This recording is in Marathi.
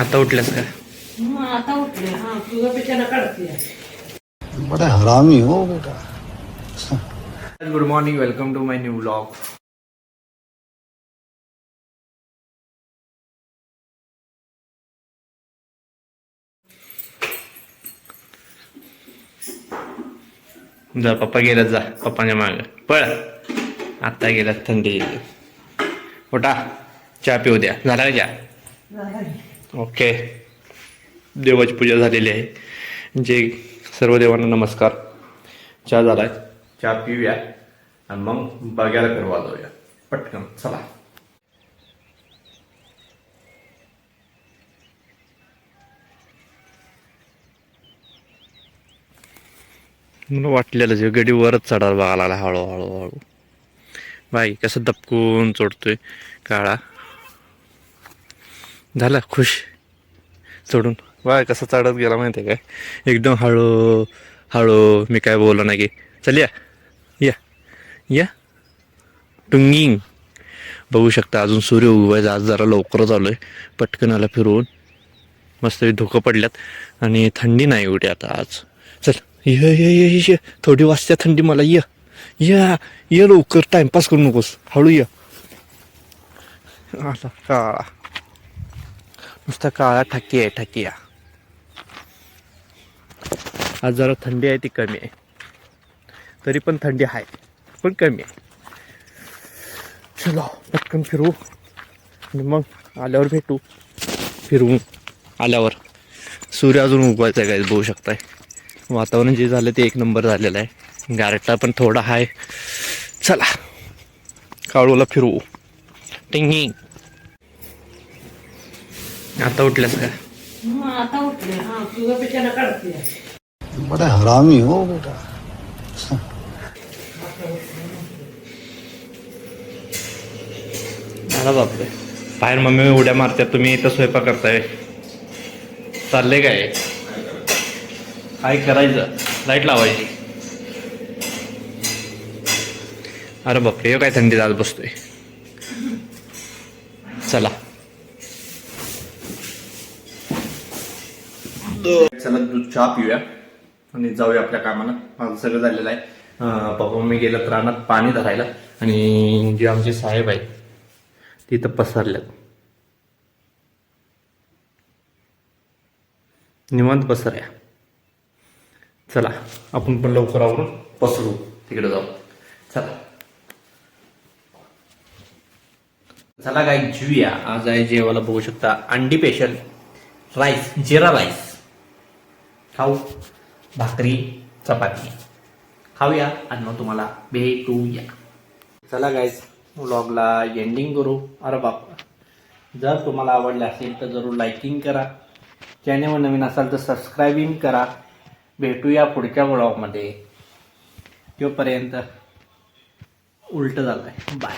आता उठल्यास का? हा बड़ा हरामी हो बेटा. Good morning welcome to my new blog जा पप्पा गेल्यात जा पप्पाच्या माग. पळ. आता गेल्यात थंडी. उठा. चहा पिऊ द्या. झाला का चहा? ओके. देवाची पूजा झालेली आहे. जे सर्व देवांना नमस्कार. चहा झालाय. चहा पिऊया आणि मग बघायला फिरवा जाऊया पटकन चला. मला वाटलेलं जे गडी वरच चढायला बघायला लागला हळूहळू. हळू बाई कसं दपकून चढतोय काळा. झाला खुश. चढून बाय कसं चढत गेला माहिती आहे काय? एकदम हळू हळू मी काय बोललो नाही की. चल या. या. या. टुंगिंग. बघू शकता अजून सूर्य उगवायचा आज जरा लवकरच आहे पटकन आला फिरवून. मस्त धुकं पडल्यात. आणि थंडी नाही एवढी आता आज. चल. ये ये ये ये, थोडी वाजत्या थंडी मला. ये. या. ये लवकर. टाइमपास करू नकोस. हळू ये. आला काळा नुसता काळा ठाकी आहे. ठाकिया आज जरा थंडी आहे ती कमी आहे. तरी पण थंडी आहे पण कमी आहे. चलो पटकन फिरू. आणि मग आल्यावर भेटू. फिरवू आल्यावर. सूर्य अजून उगवायचा आहे काय बघू शकताय. वातावरण जे झालं ते एक नंबर झालेलं आहे. गारटा पण थोडा आहे. चला काळूला फिरवू टिंगिंग. आता उठल्यास का? हा बड़ा हरामी हो बेटा. अरे बापरे. बाहेर मम्मी उड्या मारत्या तुम्ही इथं स्वयंपाक करताय. चाललंय काय? काय करायचं? लाइट लावायची. अरे बापरे हे काय थंडी आज बसतोय. चला. चला दूध चहा पिऊया आणि जाऊया आपल्या कामाला माझं सगळं झालेलं आहे. पप्पा मी गेलं रानात पाणी धरायला आणि जे आमचे साहेब आहेत तिथं पसरल्यात निवांत पसरया. चला आपण पण लवकर आवरून पसरू. तिकडे जाऊ. चला. चला काय जेऊया. आज आहे जेवायला बघू शकता अंडी स्पेशल राईस जिरा राईस खाऊ भाकरी चपाती. खाऊया आणि मग तुम्हाला भेटूया. चला गाईज व्लॉगला एंडिंग करू. अरे बाप जर तुम्हाला आवडले असेल तर जरूर लाईकिंग करा. चॅनेलवर नवीन असाल तर सबस्क्रायबिंग करा. भेटूया पुढच्या व्लॉगमध्ये तोपर्यंत उलट झालं आहे बाय